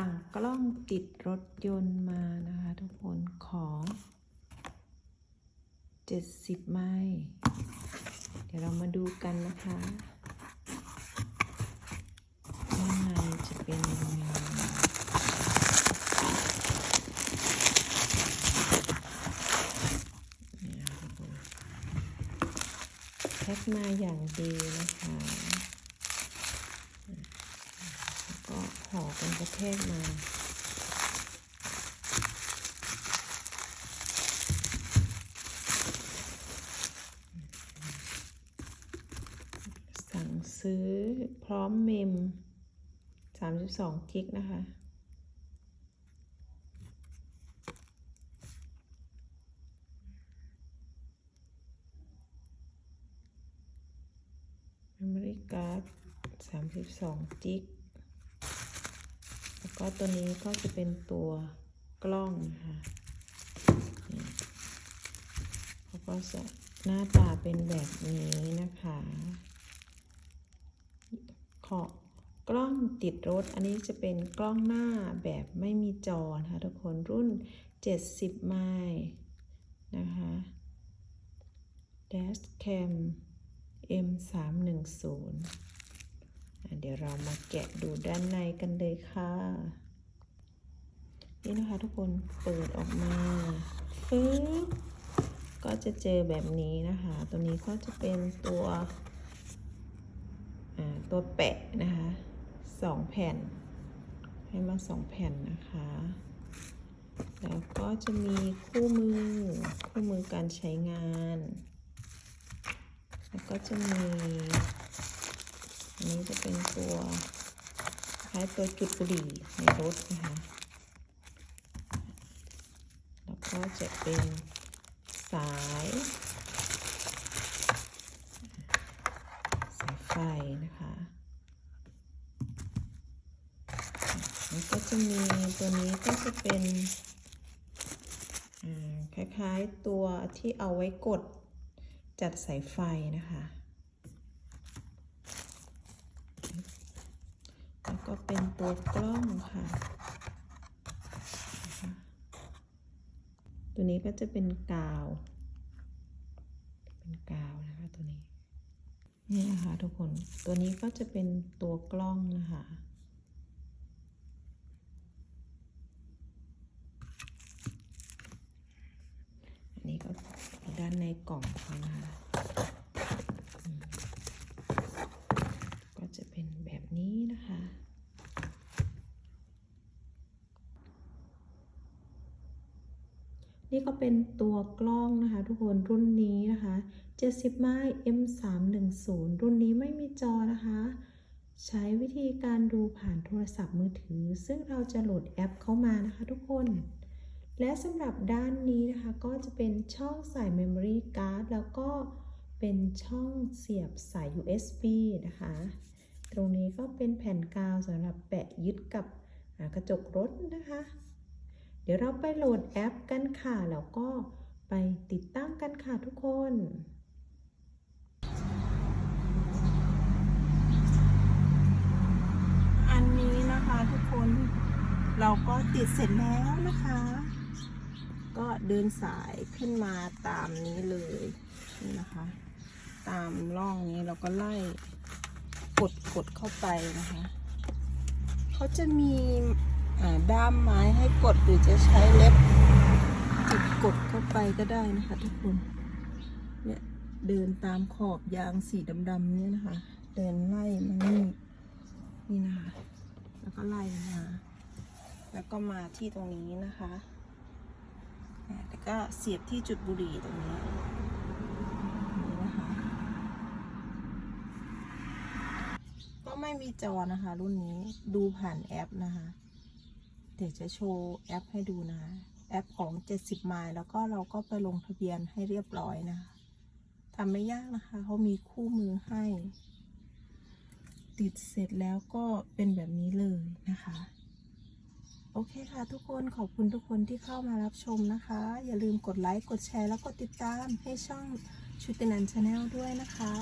สั่งกล้องติดรถยนต์มานะคะทุกคนของ 70 ไม้เดี๋ยวเรามาดูกันนะคะข้างในจะเป็นยังไงแพ็คมาอย่างดีนะคะ แล้วก็ ห่อเป็นประเภทมาสั่งซื้อพร้อมเมม 32 กิกนะคะ Memory card 32 กิก แล้วก็ตัวนี้ก็จะเป็นตัวกล้องนะคะเขาก็จะหน้าตาเป็นแบบนี้นะคะขอกล้องติดรถ อันนี้จะเป็นกล้องหน้าแบบไม่มีจอนะคะทุกคนรุ่น 70 ไมล์นะคะ Dash Cam M 3 1 0อะ เดี๋ยวเรามาแกะดูด้านในกันเลยค่ะ นี่นะคะทุกคนเปิดออกมาปึ๊บก็จะเจอแบบนี้นะคะ ตัวนี้ก็จะเป็นตัวตัวแปะนะคะสองแผ่น ให้มาสองแผ่นนะคะ แล้วก็จะมีคู่มือ คู่มือการใช้งาน แล้วก็จะมี นี้จะเป็นตัวคล้ายตัวจุดบุหรี่ในรถนะคะ แล้วก็จะเป็นสาย สายไฟนะคะแล้วก็จะมีตัวนี้ก็จะเป็นคล้ายๆตัวที่เอาไว้กดจัดสายไฟนะคะ แล้ว ก็เป็นตัวกล้องค่ะ ตัวนี้ก็จะเป็นกาว เป็นกาวนะคะตัวนี้ นี่นะคะทุกคน ตัวนี้ก็จะเป็นตัวกล้องนะคะอันนี้ก็ด้านในกล่องนะคะก็จะเป็นแบบนี้นะคะ นี่ก็เป็นตัวกล้องนะคะ ทุกคนรุ่นนี้นะคะ 70 ไม้ M 3 1 0 รุ่นนี้ไม่มีจอนะคะ ใช้วิธีการดูผ่านโทรศัพท์มือถือ ซึ่งเราจะโหลดแอปเข้ามานะคะทุกคน และสำหรับด้านนี้นะคะ ก็จะเป็นช่องใส่ Memory Card แล้วก็เป็นช่องเสียบสาย USB นะคะ ตรงนี้ก็เป็นแผ่นกาวสำหรับแปะยึดกับกระจกรถนะคะ เดี๋ยวเราไปโหลดแอปกันค่ะ แล้วก็ไปติดตั้งกันค่ะทุกคน อันนี้นะคะทุกคนเราก็ติดเสร็จแล้วนะคะ ก็เดินสายขึ้นมาตามนี้เลยนี่นะคะ ตามร่องนี้เราก็ไล่กดกดเข้าไปนะคะ เขาจะมี ด้ามไม้ให้กดหรือจะใช้เล็บจุดกดเข้าไปก็ได้นะคะทุกคน เนี่ยเดินตามขอบยางสีดำๆเนี่ยนะคะ เดินไล่มานี่นี่นะคะแล้วก็ไล่มา แล้วก็มาที่ตรงนี้นะคะแล้วก็เสียบที่จุดบุหรี่ตรงนี้นี่นะคะ ก็ไม่มีจอนะคะ รุ่นนี้ดูผ่านแอปนะคะ เดี๋ยวจะโชว์แอปให้ดูนะ แอปของ 70ไมล์แล้วก็เราก็ไปลงทะเบียนให้เรียบร้อยนะคะทำไม่ยากนะคะ เขามีคู่มือให้ ติดเสร็จแล้วก็เป็นแบบนี้เลยนะคะ โอเคค่ะทุกคนขอบคุณทุกคนที่เข้ามารับชมนะคะ อย่าลืมกดไลค์ กดแชร์ แล้วก็ติดตามให้ช่องชุตินันชาแนลด้วยนะคะ